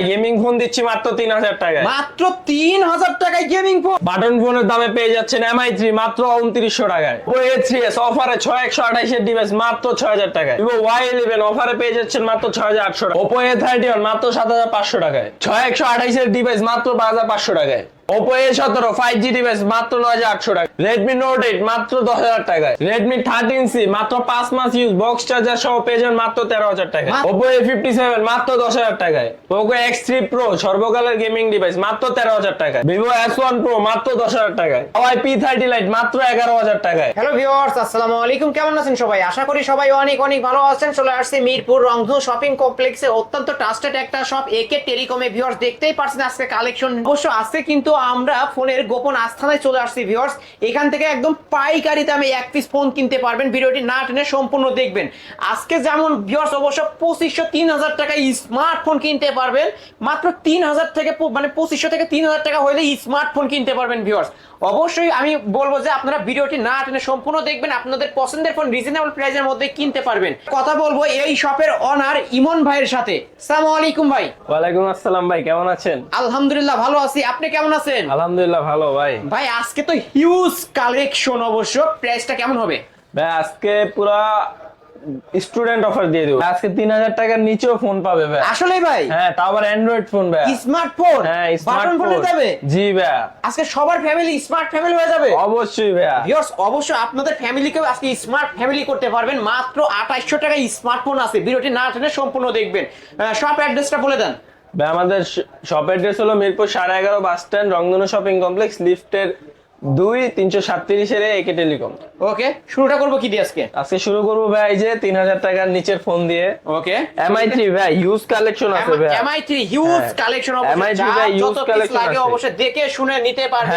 Gaming phone দিচ্ছি মাত্র তিন হাজার টাকায়। মাত্র তিন হাজার টাকায় গেমিং ফোন। বাটন ফোনের দামে পেয়ে যাচ্ছেন এমআই থ্রি মাত্র উনত্রিশশো টাকায়। ও এ থ্রি এস অফারে ছয় একশো আঠাইশের ডিভাইস মাত্র ছয় হাজার টাকায়। ভিভো ওয়াই ইলেভেন অফারে পেয়ে যাচ্ছেন মাত্র ছয় হাজার আটশো টাকা ওপো এ থার্টি ওয়ান মাত্র সাত হাজার পাঁচশো টাকায়। ছয় একশো আঠাইশের ডিভাইস মাত্র পাঁচ হাজার পাঁচশো টাকায়। ওপো এ সতেরো ফাইভ জি ডিভাইস মাত্র নয় হাজার আটশো টাকা। রেডমি নোট এইট মাত্র দশ হাজার টাকায়। রেডমি থার্টিন সি মাত্র পাঁচ মাস ইউজ বক্স চার্জার সহ পেয়ে যাবেন মাত্র তেরো হাজার টাকায়। মা- ওপো এ ফিফটি সেভেন মাত্র দশ হাজার টাকায়। পোকো এক্স থ্রি প্রো সর্বকালের গেমিং ডিভাইস মাত্র তেরো হাজার টাকায়। ভিভো এস ওয়ান প্রো মাত্র দশ হাজার টাকায়। ওয়াই পি থার্টি লাইট মাত্র এগারো হাজার টাকায়। হ্যালো ভিউয়ার্স আসসালামু আলাইকুম। কেমন আছেন সবাই? আশা করি সবাই অনেক অনেক ভালো আছেন। চলে আসছে মিরপুর রংধনু শপিং কমপ্লেক্সে অত্যন্ত ট্রাস্টেড একটা শপ একে টেলিকমে ভিউয়ার্স দেখতেই পারছেন আজকে কালেকশন অবশ্য আজকে কিন্তু আমরা ফোনের গোপন আস্থানায় চলে আসছি ভিউয়ার্স এখান থেকে একদম পাইকারি দামে এক পিস ফোন কিনতে পারবেন। ভিডিওটি না টেনে সম্পূর্ণ দেখবেন। আজকে যেমন ভিউয়ার্স অবশ্য পঁচিশশো, তিন হাজার টাকায় স্মার্টফোন কিনতে পারবেন। মাত্র তিন হাজার থেকে মানে পঁচিশশো থেকে তিন হাজার টাকা হলে স্মার্টফোন কিনতে পারবেন ভিউয়ার্স অবশ্যই আমি বলব যে আপনারা ভিডিওটি না টেনে সম্পূর্ণ দেখবেন। আপনাদের পছন্দের ফোন রিজনেবল প্রাইসের মধ্যে কিনতে পারবেন। কথা বলব এই শপের অনার ইমন ভাইয়ের সাথে। সালামু আলাইকুম ভাই। ওয়ালাইকুম আসসালাম ভাই কেমন আছেন? আলহামদুলিল্লাহ ভালো আছি। আপনি কেমন আছেন? আলহামদুলিল্লাহ ভালো ভাই। ভাই আজকে তো হিউজ কালেকশন অবশ্য। প্রাইসটা কেমন হবে? ভাই আজকে পুরা স্টুডেন্ট অফার দিয়ে দেবো। আজকে তিন হাজার টাকার নিচেও ফোন পাবে ভাই আসলে ভাই? হ্যাঁ তাও আবার অ্যান্ড্রয়েড ফোন ভাই স্মার্টফোন হ্যাঁ স্মার্টফোন যাবে? জি ভাই আজকে সবার ফ্যামিলি স্মার্ট ফ্যামিলি হয়ে যাবে? অবশ্যই ভিউয়ার্স অবশ্যই আপনাদের ফ্যামিলিকেও আজকে স্মার্ট ফ্যামিলি করতে পারবেন। মাত্র আঠাইশশো টাকায় স্মার্টফোন আছে। ভিডিওটি না টেনে সম্পূর্ণ দেখবেন। শপ অ্যাড্রেসটা বলে দেন। আমাদের শপ অ্যাড্রেস হলো মিরপুর সাড়ে এগারো bus stand Rangdhanu shopping complex লিফটের দুই তিনশো সাতত্রিশের একে টেলিকম। ওকে শুরুটা করব কি দিয়ে আজকে? আজকে শুরু করব ভাই যে তিন হাজার টাকার নিচের ফোন দিয়ে। ওকে। এমআই থ্রি ভাই হিউজ কালেকশন আছে ভাই। এমআই থ্রি হিউজ হ্যাঁ। কালেকশন MI অবশ্যই ভাই piece collection লাগে। অবশ্যই দেখে শুনে নিতে পারবেন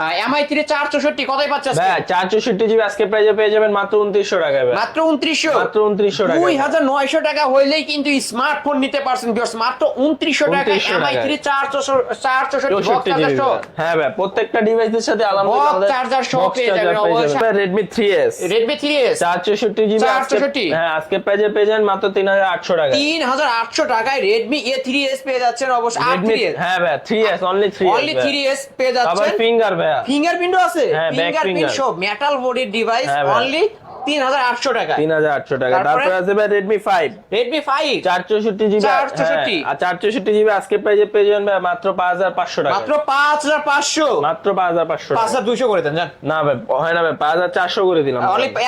হ্যাঁ এমআই থ্রি চার চৌষট্টি কতই পাচ্ছে? ভাই চার চৌষট্টি জিবি আজকে প্রাইজে পেয়ে যাবেন মাত্র উনত্রিশশো ভাই। মাত্র উনত্রিশশো? মাত্র উনত্রিশশো টাকা দুই হাজার নয়শো টাকা হইলেই কিন্তু স্মার্টফোন নিতে পারছেন ভিউয়ার্স মাত্র উনত্রিশশো টাকা 2900 এমআই থ্রি চার চৌষট্টি চার। হ্যাঁ ভাই প্রত্যেকটা ডিভাইসের সাথে Box চার্জার সহ পেয়ে যাবেন অবশ্যই। Redmi three S Redmi three S চার চৌষট্টি। জিবি 464 হ্যাঁ আজকে প্রাইজে পেয়ে যাবেন মাত্র তিন হাজার আটশো টাকা তিন হাজার আটশো টাকায় রেডমি এ থ্রি পেয়ে যাচ্ছেন অবশ্যই। এস হ্যাঁ ভাই 3s only 3s only 3s পেয়ে যাচ্ছেন। আবার ফিঙ্গার ভাইয়া ফিঙ্গারপ্রিন্টও আছে। হ্যাঁ, ফিঙ্গারপ্রিন্ট সহ মেটাল বডির ডিভাইস হ্যাঁ, ভাই। অনলি তিন হাজার আটশো টাকা তিন হাজার আটশো টাকা তারপরে? তারপরে আছে ভাই রেডমি ফাইভ রেডমি ফাইভ চার চৌষট্টি জিবি 464 আর চার চৌষট্টি জিবি আজকে প্রাইজে পেয়ে যাবেন ভাই মাত্র পাঁচ হাজার পাঁচশো টাকা মাত্র পাঁচ হাজার পাঁচশো? মাত্র পাঁচ হাজার পাঁচশো পাঁচ হাজার দুইশো করে দেন জান না ভাই হয় না ভাই পাঁচ হাজার চারশো করে দিলাম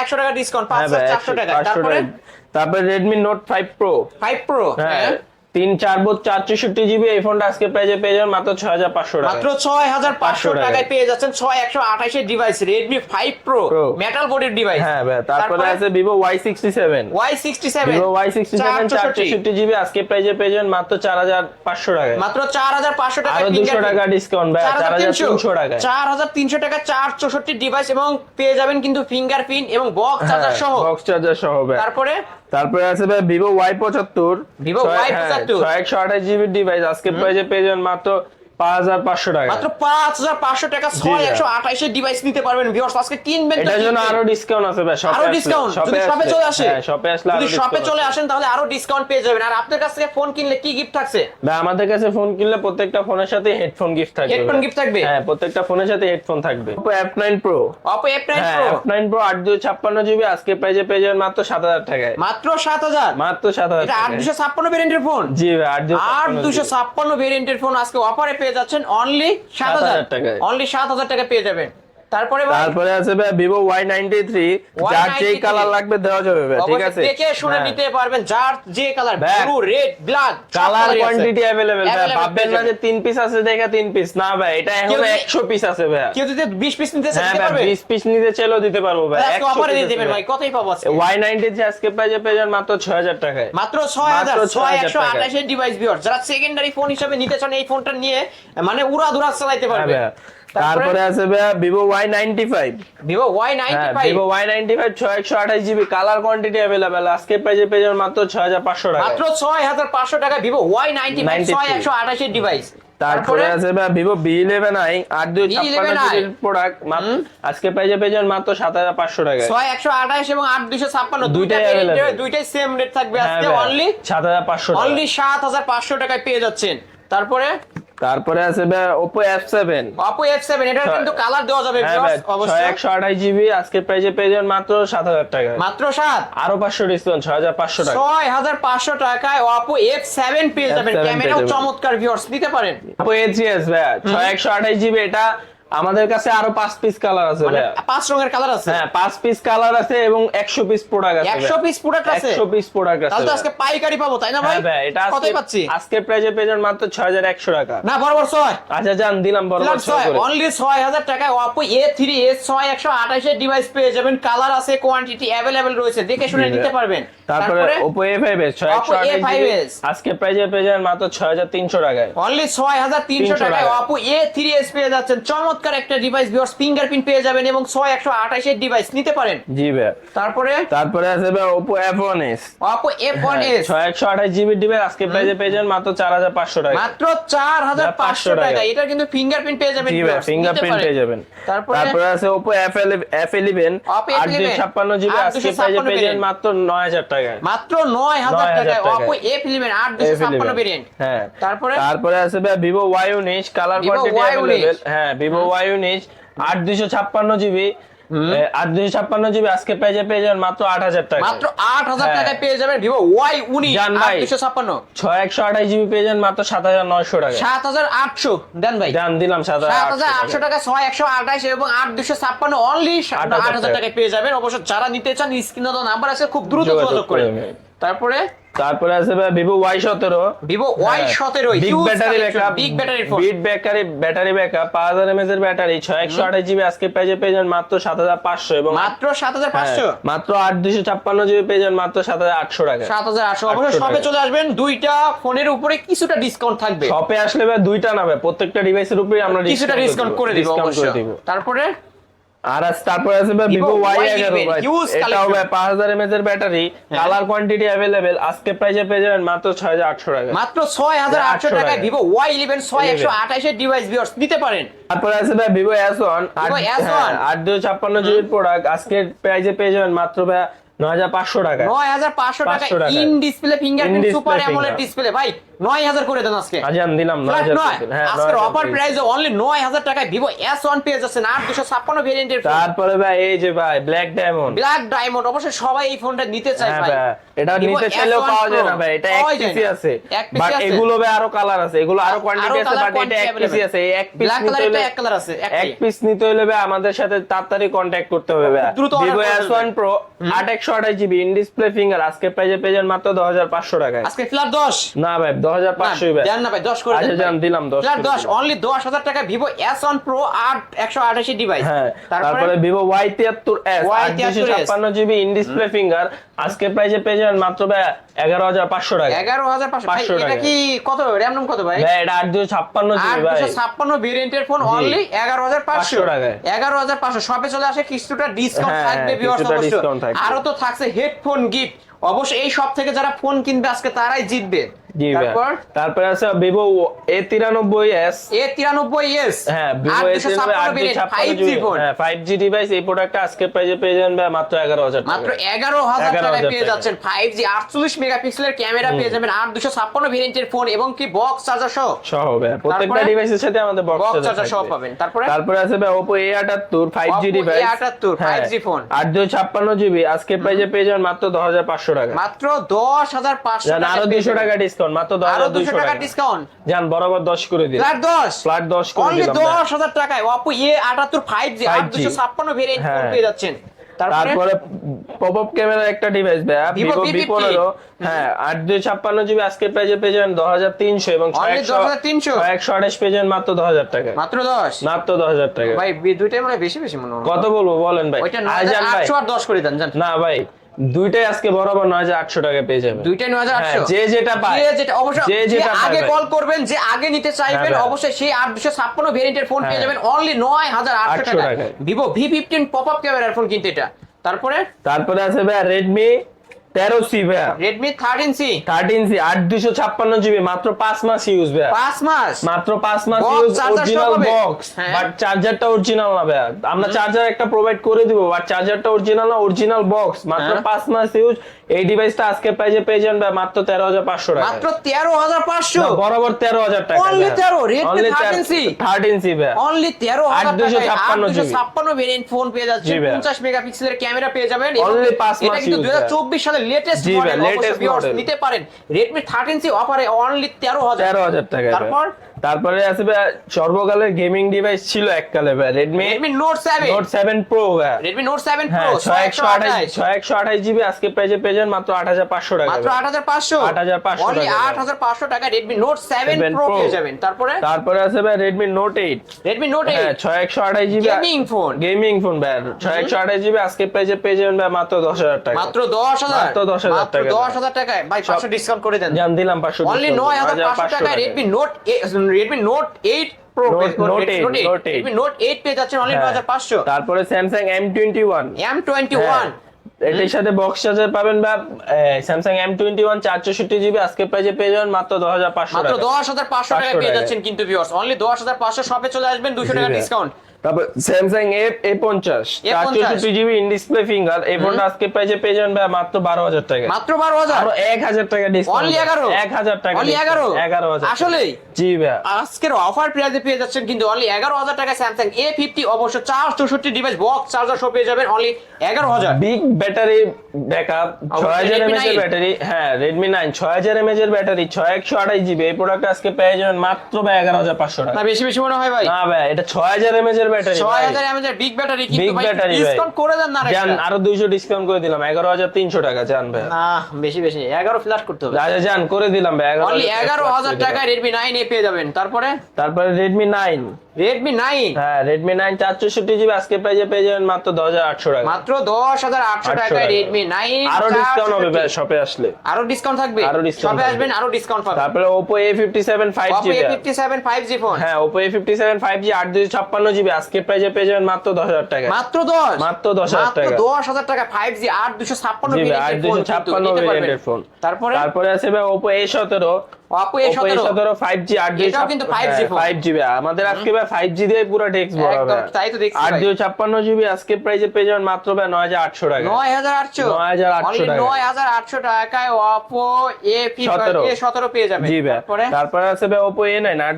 একশো টাকা ডিসকাউন্ট পাঁচ হ্যাঁ হাজার চারশো টাকা 500 তারপরে? তারপরে Redmi note five pro five pro হ্যাঁ। তিন চার বোধ চার চৌষট্টি জিবি এই ফোনটা আজকে প্রাইজে পেয়ে যাবেন মাত্র ছয় হাজার পাঁচশো টাকা মাত্র ছয় হাজার পাঁচশো টাকায়। পেয়ে যাচ্ছেন ছয় একশো আঠাশের device Redmi five pro metal বডির ডিভাইস হ্যাঁ তারপরে আছে Vivo Y sixty seven Y sixty seven Vivo Y sixty seven চার চৌষট্টি জিবি আজকে প্রাইজে পেয়ে যাবেন মাত্র চার হাজার পাঁচশো টাকা মাত্র চার হাজার পাঁচশো টাকা আরও দুশো টাকা ডিসকাউন্ট ভাই চার হাজার তিনশো। টাকা চার হাজার তিনশো টাকা চার চৌষট্টি ডিভাইস এবং পেয়ে যাবেন কিন্তু ফিঙ্গারপ্রিন্ট এবং বক্স চার্জার সহ। বক্স চার্জার সহ তারপরে তারপরে আছে ভাই ভিভো ওয়াই পঁচাত্তর Vivo Y75 ছয় একশো আঠাশ জিবি ডিভাইস আজকে প্রাইজে পেয়ে যান মাত্র পাঁচ হাজার পাঁচশো টাকা। মাত্র পাঁচ হাজার পাঁচশো টাকা ছয় ভাই। ডিভাইস নিতে পারবেন ভিউয়ার্স আজকে কিনবেন এটার জন্য আরও ডিসকাউন্ট আছে ভাই শপে আরও ডিসকাউন্ট যদি শপে চলে আসে শপে আসলে যদি শপে চলে আসেন তাহলে আরও ডিসকাউন্ট পেয়ে যাবেন। আর আপনার কাছ থেকে ফোন কিনলে কি গিফট থাকছে? ভাই আমাদের কাছে ফোন কিনলে প্রত্যেকটা ফোনের সাথে হেডফোন গিফট থাকবে হেডফোন গিফট থাকবে? হ্যাঁ প্রত্যেকটা ফোনের সাথে হেডফোন থাকবে। Oppo F9 Pro Oppo F nine হ্যাঁ প্রো F9 Pro আট দুই ছাপ্পান্ন জিবি আজকে প্রাইজে পেয়ে যাবেন মাত্র সাত হাজার টাকায়। মাত্র সাত হাজার? মাত্র সাত হাজার এটা আট টাকায়। দুশো ছাপ্পান্ন ভেরিয়েন্টের ফোন জি ভাই আট দুই আট দুশো ছাপ্পান্ন ভেরিয়েন্টের ফোন আজকে অফারে পেয়ে যাচ্ছেন অনলি সাত হাজার টাকা অনলি সাত হাজার টাকা পেয়ে যাবেন। তারপরে তারপরে আছে ভাই ভিভো ওয়াই নাইনটি থ্রি যার Y93 কালার লাগবে দেওয়া যাবে ভাই ঠিক আছে? দেখে শুনে হ্যাঁ। নিতে পারবেন যার যে colour blue red black colour quantity available ভাই। ভাববেন না যে তিন পিস আছে দেখে তিন পিস না ভাই এটা এখন যদি- একশো পিস আছে ভাই। কেউ যদি বিশ পিস নিতে চায় হ্যাঁ দিতে পারবে? বিশ পিস নিতে চাইলেও দিতে পারব ভাই আজকে অফারে দিয়ে দেবেন ভাই। কতই পাবো আজকে? ওয়াই নাইনটি থ্রি আজকে পেয়ে মাত্র ছয় হাজার টাকায়। মাত্র ছয় হাজার ছয় 6,000 একশো টাকায়। আঠাশের ডিভাইস ভিওর যারা সেকেন্ডারি ফোন হিসেবে নিতে চান এই ফোনটা নিয়ে মানে উড়া দুরা চালাইতে হ্যাঁ পারবে। তারপরে আছে ভাই Vivo Y ninety five Vivo Y ninety five Vivo Y ninety five ছয় একশো আঠাশ জিবি কালার কোয়ান্টিটি অ্যাভেলেবেল আজকে প্রাইজে পেয়ে যাবেন মাত্র ছয় হাজার পাঁচশো টাকা। মাত্র ছয় হাজার পাঁচশো টাকা ভিভো ওয়াই নাইনটি ফাইভ ছয় একশো আঠাশের ডিভাইস তারপরে আছে ভিভো বি ইলেভেন আই আট দুই ছাপ্পান্ন B11i জিবির প্রোডাক্ট আজকে প্রাইজে পেয়ে যাবেন মাত্র সাত হাজার পাঁচশো টাকা। ছয় একশো আঠাশ এবং আট দুইশো ছাপ্পান্ন দুইটা দুইটাই। দুইটাই সেম রেট থাকবে হ্যাঁ আজকে অনলি সাত হাজার পাঁচশো অনলি সাত হাজার পাঁচশো টাকায় পেয়ে যাচ্ছেন। তারপরে? তারপরে আছে এফ সেভেন অপো এফ এটার কিন্তু কালার দেওয়া যাবে হ্যাঁ অবশ্যই। একশো আঠাশ জিবি আজকে প্রাইজে পেয়ে যাবেন মাত্র সাত হাজার টাকা। মাত্র 7 আরও পাঁচশো ডিসকাউন্ট ছয় হাজার পাঁচশো টাকা। ছয় হাজার পাঁচশো টাকায় অপো এফ সেভেন পেয়ে যাবেন। ক্যামেরাও চমৎকার ভিউয়ার্স নিতে পারেন। থ্রি এস ভাই ছয় একশো আঠাশ জিবি এটা আমাদের কাছে আরও পাঁচ পিস কালার আছে মানে পাঁচ রঙের কালার আছে? হ্যাঁ পাঁচ পিস কালার আছে এবং একশো পিস প্রোডাক্ট আছে একশো পিস প্রোডাক্ট আছে? একশো পিস প্রোডাক্ট আছে আজকে পাইকারি পাবো তাই না ভাই? হ্যাঁ এটা কতই পাচ্ছি? আজকে প্রাইজে পেয়ে মাত্র ছয় হাজার একশো টাকা। না বরাবর ছয়। আচ্ছা জান দিলাম বড় অনলি ছয় হাজার টাকায় অপো এ থ্রি এস ছয় একশো আঠাশের ডিভাইস পেয়ে যাবেন। কালার আছে কোয়ান্টিটি অ্যাভেলেবেল রয়েছে। দেখে শুনে নিতে পারবেন। তারপরে ওপো এ ফাইভ এস ছয় একশো Oppo A5s আজকে প্রাইজে পেয়ে যাবেন মাত্র ছয় হাজার তিনশো টাকায়। অনলি ছয় হাজার তিনশো টাকায় টাকা। অপো এ থ্রি এস পেয়ে যাচ্ছেন। চমৎকার একটা ডিভাইস ভিউয়ার্স ফিঙ্গারপ্রিন্ট পেয়ে যাবেন এবং ছয় একশো আঠাশের ডিভাইস নিতে পারেন। জি ভাই। তারপরে? তারপরে আছে ভাই এফ ওয়ান এস ছয় একশো আঠাশ জিবি ডিভাইস আজকে প্রাইজে পেয়ে যাবেন মাত্র চার হাজার পাঁচশো টাকা। মাত্র চার হাজার পাঁচশো 500 টাকা। টাকা। এটা কিন্তু ফিঙ্গারপ্রিন্ট পেয়ে যাবেন জি ভাই ফিঙ্গারপ্রিন্ট পেয়ে যাবেন। তারপরে? তারপরে আছে Oppo আট দুই F11 ছাপ্পান্ন জিবি আজকে দুশো প্রাইজে পেয়ে যাবেন মাত্র নয় হাজার টাকায়। মাত্র 9,000 টাকায় টাকায়। অপো এফ ইলেভেন আট দুশো ছাপ্পান্ন ভেরিয়েন্ট হ্যাঁ। তারপরে? তারপরে আছে ভাই ওয়াই উনিশ colour Vivo quantity Y19 available হ্যাঁ ভিভো ওয়াই উনিশ আট দুইশো ছাপ্পান্ন জিবি দুইশো ছাপ্পান্ন জিবি আজকে পেয়ে পেয়ে যাবেন মাত্র আট হাজার টাকা মাত্র আট হাজার হ্যাঁ। টাকায় পেয়ে যাবেন ভিভো ওয়াই উনিশ জান ভাই। ছাপ্পান্ন ছয় একশো আঠাশ জিবি পেয়ে মাত্র সাত হাজার নয়শো টাকা সাত হাজার আটশো দেন ভাই দাম দিলাম সাত হাজার আটশো টাকা ছয় একশো আঠাশ এবং আট ছাপ্পান্ন অনলি আট হাজার টাকা। টাকায় পেয়ে যাবেন অবশ্য যারা নিতে চান স্ক্রিনে নাম্বার আছে খুব দ্রুত যোগাযোগ করে। তারপরে? তারপরে আছে ভাই ভিভো ওয়াই সতেরো। ভিভো ওয়াই সতেরো big battery backup big battery phone bit battery battery backup পাঁচ হাজার এমএস এর ব্যাটারি ছয় একশো আঠাশ জিবি আজকে পেয়ে পেয়ে যান মাত্র সাত হাজার পাঁচশো এবং মাত্র সাত হাজার পাঁচশো? হ্যাঁ, মাত্র আট দুশো ছাপ্পান্ন জিবি পেয়ে যান মাত্র সাত হাজার আটশো টাকা। সাত হাজার আটশো। অবশ্য 800 সবে চলে আসবেন দুইটা ফোনের উপরে কিছুটা ডিসকাউন্ট থাকবে। শপে আসলে ভাই দুইটা না ভাই প্রত্যেকটা ডিভাইসের উপরে আমরা কিছুটা ডিসকাউন্ট করে দিব অবশ্যই দিব। তারপরে? আর তারপরে আছে ভাই ভিভো ওয়াই Y11 এগারো ভাই। এটাও ভাই পাঁচ হাজার এমএস এর ব্যাটারি কালার কোয়ান্টিটি অ্যাভেলেবেল আজকে প্রাইসে পেয়ে যাবেন মাত্র ছয় হাজার আটশো টাকা। মাত্র ছয় হাজার আটশো টাকায় টাকা। ভিভো ওয়াই ইলেভেন ছয় একশো আঠাশের ডিভাইস ভিউয়ার্স নিতে পারেন। তারপরে আছে ভাই Vivo S one Vivo S1 আট দুশো ছাপ্পান্ন জিবির প্রোডাক্ট আজকে প্রাইসে পেয়ে যাবেন মাত্র ভাই নয় হাজার পাঁচশো টাকা। নয় হাজার পাঁচশো টাকা in display fingerprint super AMOLED display ভাই নয় হাজার করে দেন আজকে। আজান দিলাম। হ্যাঁ আজকের অফার। প্রাইস অনলি নয় হাজার টাকায় ভিভো এস ওয়ান পেয়ে যাচ্ছেন আট দুশো ছাপ্পান্ন ভেরিয়েন্টের তারপরে ভাই এই যে ভাই ব্ল্যাক ডায়মন্ড ব্ল্যাক ডায়মন্ড অবশ্যই সবাই এই ফোনটা নিতে চায় হ্যাঁ ভাই। এটা নিতে চাইলেও পাওয়া যায় না ভাই এটা এক পিসি আছে। বাট এগুলো ভাই আরও কালার আছে। এগুলো আরও কোয়ান্টিটি আছে বাট এটা এক পিসি আছে। এই এক পিস Black নিতে color হলে একটা এক color আছে, এক পিস নিতে হলে ভাই আমাদের সাথে তাড়াতাড়ি কন্টাক্ট করতে হবে ভাই। ভিভো করে এস ওয়ান প্রো আট একশো আঠাশ জিবি ইন ডিসপ্লে ফিঙ্গার আজকে প্রাইজে পেয়ে যান মাত্র দশ হাজার পাঁচশো টাকায়। আজকে ফ্ল্যাট দশ। না ভাই দশ হাজার দেন না ভাই দশ করে আচ্ছা দেন দিলাম ফ্ল্যাট। অনলি টাকা ডিভাইস হ্যাঁ তারপরে? তারপরে ভিভো ওয়াই তিয়াত্তর এস আট Y73s দুশো ছাপ্পান্ন ইন ডিসপ্লে ফিঙ্গার আজকে প্রাইজে পেয়ে যাবেন মাত্র ভাই এগারো হাজার পাঁচশো টাকা। এগারো হাজার পাঁচশো ভাই এটা টাকা। কি কত র্যাম নাম কত ভাই? ভাই এটা আট দুশো ছাপ্পান্ন আট জিবি ভাই। দুশো ছাপ্পান্ন ভেরিয়েন্টের ফোন অনলি এগারো হাজার পাঁচশো। 500 টাকায়। এগারো হাজার পাঁচশো। সবে চলে আসে কিছুটা ডিসকাউন্ট হ্যাঁ, থাকবে। আরও তো থাকছে হেডফোন গিফট অবশ্যই এই সব থেকে যারা ফোন কিনবে আজকে তারাই জিতবে। জি তারপর? তারপরে আছে ভিভো এ তিরানব্বই এস এ তিরানব্বই এস হ্যাঁ ভিভো এ তিরানব্বই আট ফাইভ জি জিবি হ্যাঁ ফাইভ ডিভাইস এই প্রোডাক্টটা আজকে প্রাইজে পেয়ে যাবেন মাত্র এগারো হাজার মাত্র এগারো হাজার 11,000 টাকায় পেয়ে যাচ্ছেন ফাইভ জি আটচল্লিশ মেগাপিক্সেলের ক্যামেরা পেয়ে যাবেন দুশো ছাপ্পান্ন ভেরিয়েন্টের ফোন এবং কি বক্স চার্জার সহ? সহ প্রত্যেকটা ডিভাইসের সাথে আমাদের বক্স charger সহ পাবেন। তারপরে? তারপরে আছে ডিভাইস A78 5G ফোন। আট দুশো ছাপ্পান্ন জিবি আজকে প্রাইজে পেয়ে যাবেন মাত্র দশ হাজার পাঁচশো টাকা। মাত্র দশ হাজার পাঁচশো জান আরও দুশো টাকা ডিসকাউন্ট মাত্র দুশো দুশো টাকা ডিসকাউন্ট। জান বরাবর দশ করে দিন। ফ্ল্যাট দশ? ফ্ল্যাট দশ করে দিলাম ভাই। দশ হাজার টাকায়। অপো এ আটাত্তর ফাইভ জি আট 5G দুশো ছাপ্পান্ন ভেরিয়েন্ট। পেয়ে যাচ্ছেন। তারপরে? পপ আপ ক্যামেরার একটা ডিভাইস ভাই ভিভো ভি V50 পনেরো। হ্যাঁ আট দুই ছাপ্পান্ন জিবি আজকে প্রাইজে পেয়ে যাবেন দশ হাজার তিনশো এবং একশো 10,300 ছয় একশো আঠাশ পেয়ে যাবেন মাত্র দশ হাজার টাকা। মাত্র দশ? মাত্র দশ হাজার টাকা। ভাই দুইটাই মানে বেশি বেশি মনে হয়। কত বলব? বলেন ভাই। ভাই। দশ করে দেন জান। না ভাই দুইটাই আজকে বরাবর নয় হাজার আটশো টাকা পেয়ে যাবে দুইটাই নয় হাজার আটশো। হ্যাঁ, যে যেটা যে যেটা অবশ্যই যে যেটা আগে কল করবেন যে আগে নিতে চাইবেন হ্যাঁ অবশ্যই সেই আট দুশো ছাপ্পান্ন ভেরিয়েন্টের ফোন পেয়ে হ্যাঁ। যাবেন। অনলি নয় হাজার আটশো টাকা Vivo V fifteen pop up ক্যামেরার ফোন কিনতে এটা। তারপরে? তারপরে আছে ভাই রেডমি তেরো সি ভাইয়া। Redmi thirteen C thirteen C আট দুশো ছাপ্পান্ন জিবি মাত্র পাঁচ মাস ইউজ ভাইয়া। পাঁচ মাস? মাত্র পাঁচ মাস ইউজ অরিজিনাল বক্স। বাট চার্জারটা অরিজিনাল না ভাইয়া। আমরা চার্জার একটা প্রোভাইড করে দিব বাট চার্জারটা অরিজিনাল না অরিজিনাল বক্স মাত্র হ্যাঁ। পাঁচ মাস ইউজ এই ডিভাইসটা আজকে প্রাইজে পেয়ে যাবেন ভাই মাত্র তেরো হাজার পাঁচশো টাকা। মাত্র তেরো হাজার পাঁচশো? বরাবর তেরো হাজার টাকা Only 13, Redmi 13C? Thirteen C ভাইয়া। অনলি তেরো হাজার 856 দুশো GB ছাপ্পান্ন ভেরিয়েন্ট ফোন পেয়ে যাচ্ছে। পঞ্চাশ মেগাপিক্সেলের ক্যামেরা পেয়ে যাবেন Only পাঁচ এটা মাস কিন্তু use দুই হাজার চব্বিশ সালের লেটেস্ট মডেল নিতে পারেন। রেডমি থার্টিন সি অফারে অনলি তেরো হাজার। তেরো হাজার টাকা তারপর তারপরে আছে ভাইয়া সর্বকালের গেমিং ডিভাইস ছিল এককালে ভাই Redmi Redmi note seven note seven pro ভাইয়া রেডমি নোট সেভেন প্রো হ্যাঁ ছয় একশো আঠাশ জিবি আজকে প্রাইজে পেয়ে যান মাত্র আট হাজার পাঁচশো টাকা মাত্র আট হাজার পাঁচশো? 8,500 অনলি টাকা। টাকা নোট সেভেন 7 প্রো Pro। পেয়ে যাবেন। তারপরে? তারপরে আছে ভাই Redmi note eight Redmi note হ্যাঁ এইট ছয় একশো আঠাশ GB gaming phone gaming phone ভাই। ছয় একশো আঠাশ জিবি আজকে প্রাইজে পেয়ে যাবেন ভাই মাত্র দশ হাজার টাকা। মাত্র দশ হাজার? মাত্র 10,000 মাত্র টাকা। দশ হাজার টাকায়। ভাই পাঁচশো ডিসকাউন্ট করে দেন। জান দিলাম পাঁচশো অনলি নয় হাজার পাঁচশো টাকায় eight Note- Note 8, Note 8 Redmi note eight পেয়ে যাচ্ছেন অনলি নয় হাজার পাঁচশো। তারপরে এম টোয়েন্টি ওয়ান এটার সাথে বক্স চার্জার পাবেন বা Samsung M twenty one GB আজকে প্রাইজে পেয়ে যাবেন মাত্র দশ হাজার পাঁচশো মাত্র টাকা দশ হাজার পাঁচশো টাকায় পেয়ে যাচ্ছেন কিন্তু ভিউয়ার্স অনলি দশ হাজার পাঁচশো শপে চলে আসবেন দুশো টাকা ডিসকাউন্ট তারপর স্যামসাং এ এ পঞ্চাশ চার A50 চৌষট্টি জিবি ইন ডিসপ্লে ফিঙ্গার এই ফোনটা আজকে প্রাইজে পেয়ে যাবেন ভাই মাত্র বারো হাজার টাকা। মাত্র বারো হাজার? এক হাজার টাকা ডিসকাউন্ট এগারো? এক হাজার টাকা এগারো? এগারো হাজার আসলে জি ভাইয়া। আজকের অফার প্রাইসে পেয়ে যাচ্ছেন কিন্তু অনলি এগারো হাজার টাকা স্যামসাং এ ফিফটি অবশ্য চার চৌষট্টি ডিভাইস বক্স চার্জার সব পেয়ে যাবেন অনলি এগারো হাজার। বিগ ব্যাটারি ব্যাকআপ ছয় হাজার এমএচ এর ব্যাটারি হ্যাঁ রেডমি নাইন ছয় হাজার এমএচ এর ব্যাটারি ছয় একশো আঠাশ জিবি এই প্রোডাক্ট আজকে পেয়ে যাবেন মাত্র ভাই এগারো হাজার পাঁচশো টাকা। বেশি বেশি মনে হয় ভাই। না ভাই এটা ছয় হাজার এমএচ এর ব্যাটারি ছয় হাজার এমএজের বিগ ব্যাটারি কিন্তু ভাই ডিসকাউন্ট করে দেন না জান আরও দুইশো ডিসকাউন্ট করে দিলাম। এগারো হাজার তিনশো টাকা জান ভাই। না বেশি বেশি এগারো ফ্ল্যাট করতে হবে। জান করে দিলাম ভাই টাকা এ পেয়ে যাবেন। তারপরে? তারপরে রেডমি নাইন রেডমি নাইন হ্যাঁ রেডমি নাইন চার চৌষট্টি জিবি আজকে প্রাইজে পেয়ে যাবেন মাত্র দশ হাজার আটশো টাকা। মাত্র দশ হাজার আটশো টাকায় রেডমি নাইন আরও ডিসকাউন্ট হবে শপে আসলে। আরও ডিসকাউন্ট থাকবে? আরও সবে থাকবে। আসবেন আরও ডিসকাউন্ট পাবেন। তারপরে Oppo A fifty seven five Oppo GB A57 5G phone হ্যাঁ Oppo A fifty seven five G আট দুশো ছাপ্পান্ন জিবি আজকে প্রাইজে পেয়ে যাবেন মাত্র দশ হাজার টাকা। মাত্র 10 মাত্র 10,000 মাত্র টাকা। 10000 টাকা 5G 8256 জি আট দুশো ছাপ্পান্ন নিতে পারবেন। ভেরিয়েন্টের ফোন তারপরে? তারপরে আছে ওপো এ সতেরো Oppo A17 সতেরো। ফাইভ জি আট দুশো এটাও কিন্তু 5G ফোন। ফাইভ আমাদের আজকে ভাই দিয়ে পুরো বড় একদম, তাই তো দেখছি পেয়ে যাবেন মাত্র ভাই টাকা। 9800 9800 টাকা। 9800 টাকায় Oppo সতেরো। A17 পেয়ে যাবেন। জি ভাই। তারপরে? তারপরে আছে ভাই ওপো এ নাইন আট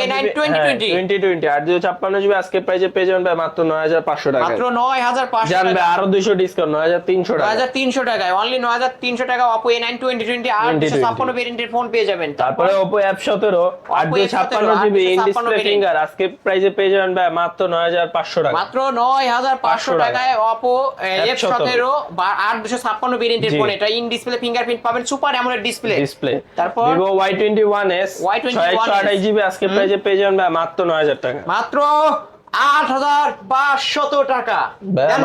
A9 2020 টোয়েন্টি টোয়েন্টি আট দুশো ছাপ্পান্ন জিবি আজকে প্রাইজে পেয়ে যাবেন ভাই মাত্র নয় হাজার পাঁচশো টাকা মাত্র 9500 জানবে টাকা। আরও দুইশো ডিসকাউন্ট নয় হাজার তিনশো টাকা 9300 টাকায়। অনলি 9300 টাকা Oppo A9 2020 আর 2020 256 ভেরিয়েন্টের ফোন পেয়ে যাবেন। তারপরে ওপো অ্যাপ সতেরো দুশো ছাপ্পান্ন জিবি ইন ডিসপ্লে ফিঙ্গার আজকে প্রাইজে পেয়ে যাবেন ভাই মাত্র নয় হাজার পাঁচশো টাকা। মাত্র নয় হাজার পাঁচশো টাকায় অপো এফ সতেরো। বা আট দুশো ছাপ্পান্ন ভেরিয়েন্টের ফোন এটা ইন ডিসপ্লে ফিঙ্গারপ্রিন্ট পাবেন সুপার অ্যামোলেড ডিসপ্লে ডিসপ্লে তারপর? Vivo Y twenty one S Y21S ছয় একশো আঠাশ জিবি আজকে প্রাইজে পেয়ে যাবেন ভাই মাত্র নয় হাজার টাকা। মাত্র আট হাজার পাঁচশত টাকা।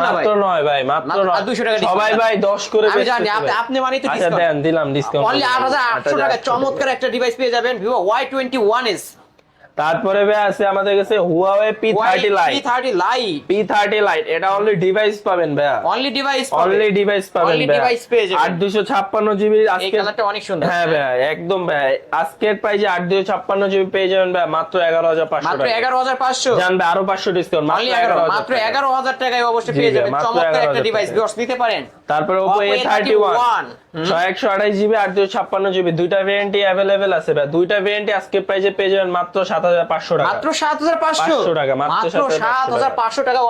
মাত্র নয় ভাই মাত্র নয়। দুশো টাকা সবাই ভাই দশ করে আমি জানি, আপনি- মানে তো আচ্ছা দেন দিলাম ডিসকাউন্ট অনলি আট হাজার আটশো টাকা। চমৎকার একটা ডিভাইস পেয়ে যাবেন। Vivo Y twenty one S তারপরে ভাই আছে আমাদের কাছে thirty lite thirty lite P thirty lite এটা অনলি ডিভাইস পাবেন অনলি ডিভাইস অনলি ডিভাইস পাবেন পেয়ে যাবেন। ছাপ্পান্ন এই আজকে কালারটা অনেক সুন্দর। হ্যাঁ ভাই একদম ভাই আজকের দুশো ছাপ্পান্ন জিবি পেয়ে যাবেন ভাই মাত্র এগারো হাজার পাঁচশো মাত্র টাকা এগারো হাজার পাঁচশো? জানবে আরও পাঁচশো ডিসকাউন্ট অনলি এগারো মাত্র এগারো হাজার টাকায় অবশ্যই পেয়ে যাবেন। মাত্র চমৎকার একটা ডিভাইস। ভিউয়ার্স নিতে পারেন। তারপরে Oppo থার্টি ওয়ান A31 ছয় একশো আঠাশ জিবি আট দুশো ছাপ্পান্ন জিবি দুইটা ভেরিয়েন্টই অ্যাভেলেবেল আছে ভাই দুইটা ভেরিয়েন্টই আজকে প্রাইজে পেয়ে যাবেন মাত্র সাত হাজার পাঁচশো টাকা মাত্র সাত হাজার পাঁচশো 500 টাকা, মাত্র মাত্র 7,500 সাত হাজার পাঁচশো টাকা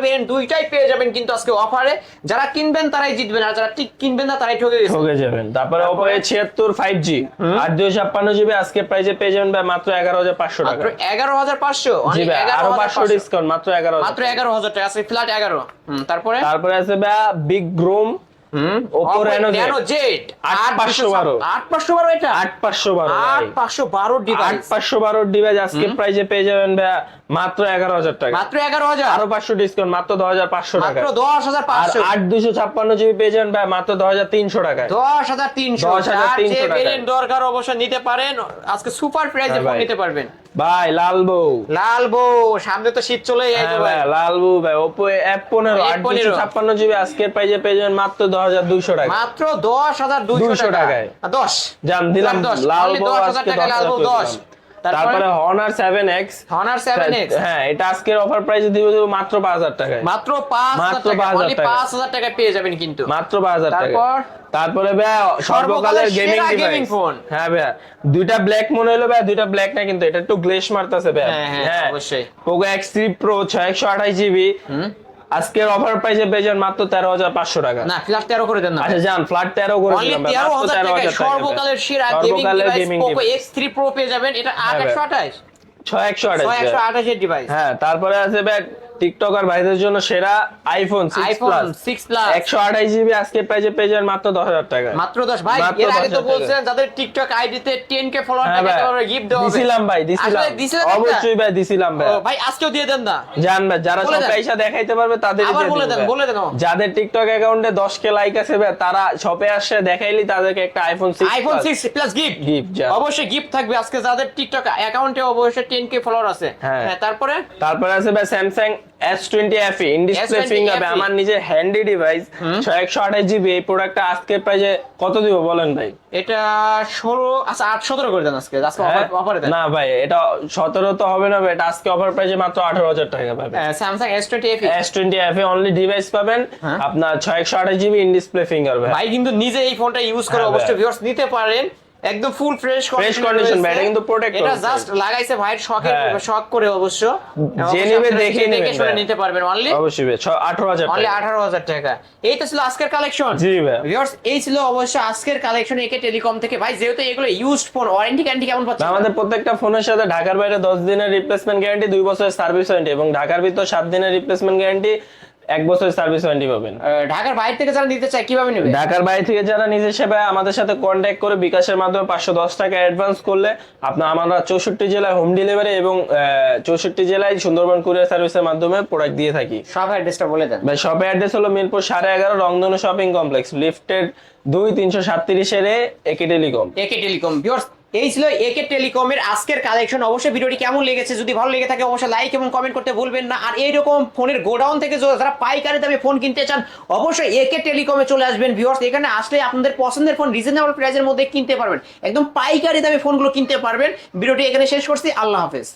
ভেরিয়েন্ট দুইটাই পেয়ে যাবেন কিন্তু আজকে অফারে যারা কিনবেন তারাই জিতবেন আর যারা ঠিক কিনবেন না তারাই ঠকে ঠকে যাবেন তারপরে জি আট দুশো ছাপ্পান্ন জিবি আজকে প্রাইজে পেয়ে যাবেন ভাই মাত্র এগারো হাজার পাঁচশো মাত্র টাকা এগারো হাজার পাঁচশো জি আরও পাঁচশো পাঁচশো ডিসকাউন্ট মাত্র এগারো মাত্র এগারো হাজার টাকা আজকে ফ্ল্যাট এগারো হুম, তারপরে তারপরে আছে ভাই বিগ গ্রোম হুম? আট পাঁচশো বারো। আট পাঁচশো বারো এটা? আট পাঁচশো বারো আট পাঁচশো বারো আট ডিভাইস পাঁচশো বারোর ডিভাইস আজকে প্রাইজে পেয়ে যাবেন ভাইয়া। মাত্র এগারো হাজার টাকা। মাত্র এগারো হাজার? আরও পাঁচশো ডিসকাউন্ট মাত্র দশ হাজার পাঁচশো টাকা। দশ হাজার পাঁচশো। আট দুশো ছাপ্পান্ন জিবি পেয়ে যাবেন ভাই মাত্র দশ হাজার তিনশো টাকায়। দশ হাজার তিনশো। 10,300 যে টাকা। দরকার অবশ্যই নিতে পারেন। আজকে সুপার প্রাইজে হ্যাঁ। নিতে পারবেন। ভাই লাল বউ লাল বউ সামনে তো শীত চলে হ্যাঁ যাবে ভাই লাল বউ ভাই ওপো এফ পনেরো আট দুশো ছাপ্পান্ন জিবি আজকের প্রাইজে পেয়ে যাবেন মাত্র দশ হাজার দুইশো টাকা মাত্র দশ হাজার দুইশো টাকায়। দশ। জান দিলাম দশ। লাল বউ দশ হাজার আজকে টাকা দশ হাজার দশ। তারপরে তারপরে Honor seven X Honor seven X হ্যাঁ এটা আজকের অফার প্রাইসে দিব মাত্র পাঁচ হাজার টাকায়। মাত্র পাঁচ হাজার মাত্র 5,000 টাকা। পাঁচ হাজার টাকা পেয়ে যাবেন কিন্তু। মাত্র পাঁচ হাজার টাকা তারপর? তারপরে ভাই সর্বকালের গেমিং ডিভাইস gaming হ্যাঁ ভাই দুইটা ব্ল্যাক মনে হলো ভাই দুইটা ব্ল্যাক না কিন্তু এটা একটু গ্লেশ মারতেছে ভাই হ্যাঁ, হ্যাঁ, অবশ্যই। পোকো এক্স থ্রি প্রো ছয় একশো আঠাশ জিবি আজকের অফার প্রাইসে পেয়ে যান মাত্র তেরো হাজার পাঁচশো টাকা। না ফ্ল্যাট তেরো করে দেন না আচ্ছা যান ফ্ল্যাট তেরো করে দেন দিলাম তেরো মাত্র হাজার 13,000 টাকা সর্বকালের সেরা gaming device X three pro পেয়ে যাবেন এটা আট হ্যাঁ, একশো ভাই। আঠাশ। ছয় একশো আঠাশ একশো আঠাশের ডিভাইস হ্যাঁ তারপরে আছে ভাই টিকটকার ভাইদের জন্য সেরা iPhone iPhone plus six plus একশো আঠাশ জিবি আজকের প্রাইসে পেয়ে যান মাত্র দশ হাজার টাকা। মাত্র দশ। ভাই এর আগে তো টাকা। বলছেন যাদের টিকটক আইডিতে টেন কে ফলোয়ার থাকে তাদের গিফট দেওয়া হবে। দিছিলাম ভাই দিছিলাম? অবশ্যই ভাই দিছিলাম ভাই। ভাই আজকেও দিয়ে দেন না। জান ভাই যারা সব পয়সা দেখাইতে পারবে তাদের আবার বলে দেন, বলে দেন যাদের টিকটক অ্যাকাউন্টে 10 কে লাইক আছে ভাই তারা শপে আসে দেখাইলি তাদেরকে একটা iPhone 6 iPhone six plus gift যা। অবশ্যই গিফট থাকবে। আজকে যাদের টিকটক অ্যাকাউন্টে অবশ্যই টেন কে ফলোয়ার আছে। হ্যাঁ। হ্যাঁ তারপরে? তারপরে আছে ভাই Samsung S20 FE in display S20 finger FE আমার নিজের হ্যান্ডি ডিভাইস 128 জিবি এই প্রোডাক্টটা আজকে প্রাইসে কত দিব বলেন ভাই? এটা ষোলো আচ্ছা আট সতেরো করে দেন আজকে। আজকে হ্যাঁ? অফারে দেন। না ভাই এটা 17 তো হবে না এটা আজকে অফার প্রাইসে মাত্র 18000 টাকা পাবেন। Samsung S twenty F S20 FE only device পাবেন হ্যাঁ। আপনার 628 জিবি ইন ডিসপ্লে ফিঙ্গার ভাই ভাই কিন্তু নিজে এই ফোনটা ইউজ করে হ্যাঁ, অবশ্যই ভিউয়ার্স নিতে পারেন। একদম ফুল ফ্রেশ Fresh condition ভাই, এটা কিন্তু protect এটা জাস্ট লাগাইছে ভাইয়ের শখে হ্যাঁ। শখ করে অবশ্য। যে নেবে দেখে দেখে শুনে নিতে পারবেন। অনলি অবশ্যই 18000 টাকা। আঠারো হাজার টাকা। এই তো ছিল আজকের কালেকশন জি ভাই। ভিউয়ার্স এই ছিল অবশ্য আজকের কালেকশন একে টেলিকম থেকে। ভাই যেহেতু এগুলো ইউজড ফোন ওয়ারেন্টি গ্যারান্টি কেমন পাচ্ছেন? আমাদের প্রত্যেকটা ফোনের সাথে ঢাকার বাইরে দশ দিনের রিপ্লেসমেন্ট গ্যারান্টি দুই বছরের সার্ভিস ওয়ারেন্টি এবং ঢাকার ভিতর সাত দিনের রিপ্লেসমেন্ট গ্যারান্টি এক বছরের সার্ভিস ওয়ারেন্টি পাবেন। ঢাকার বাইরে থেকে যারা নিতে চায় কীভাবে নেবে? ঢাকার বাইরে থেকে যারা নিজ হিসেবে আমাদের সাথে কন্ট্যাক্ট করে বিকাশের মাধ্যমে পাঁচশো দশ টাকা অ্যাডভান্স করলে আপনার আমরা চৌষট্টি জেলায় হোম ডেলিভারি এবং চৌষট্টি জেলায় সুন্দরবন কুরিয়ার সার্ভিসের মাধ্যমে প্রোডাক্ট দিয়ে থাকি। সব অ্যাড্রেসটা বলে দেন। ভাই শপের অ্যাড্রেস হলো মিরপুর সাড়ে এগারো রংধনু শপিং কমপ্লেক্স লিফটেড দুই তিনশো সাতত্রিশের একে টেলিকম একে টেলিকম ভিউয়ার্স এই ছিল একে টেলিকমের আজকের কালেকশন অবশ্যই ভিডিওটি কেমন লেগেছে? যদি ভালো লেগে থাকে, অবশ্যই লাইক এবং কমেন্ট করতে ভুলবেন না। আর এইরকম ফোনের গোডাউন থেকে যারা পাইকারি দামে ফোন কিনতে চান, অবশ্যই একে টেলিকমে চলে আসবেন। ভিউয়ার্স এখানে আসলে আপনাদের পছন্দের ফোন রিজনেবল প্রাইসের মধ্যে কিনতে পারবেন। একদম পাইকারি দামে ফোনগুলো কিনতে পারবেন। ভিডিওটি এখানে শেষ করছি। আল্লাহ হাফেজ।